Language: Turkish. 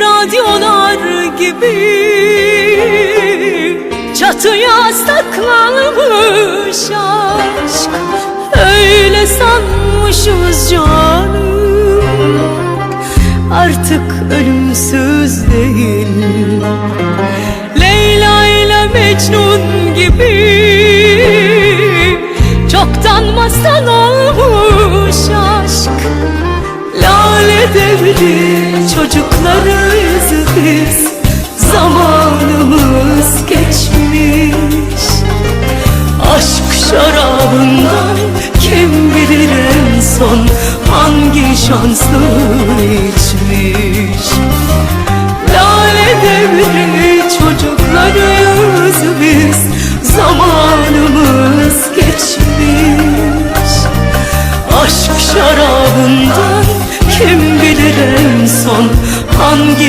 radyolar gibi. Çatıya saklanmış aşk Öyle sanmışız canım. Artık ölümsüz değil. Leyla ile Mecnun gibi. Çoktan masal olmuş aşk Lale devri biz Zamanımız geçmiş. Aşk şarabından kim bilir en son Hangi şansı içmiş. Lale devri çocuklarıyız biz Zamanımız geçmiş. Aşk şarabından kim bilir en son hangi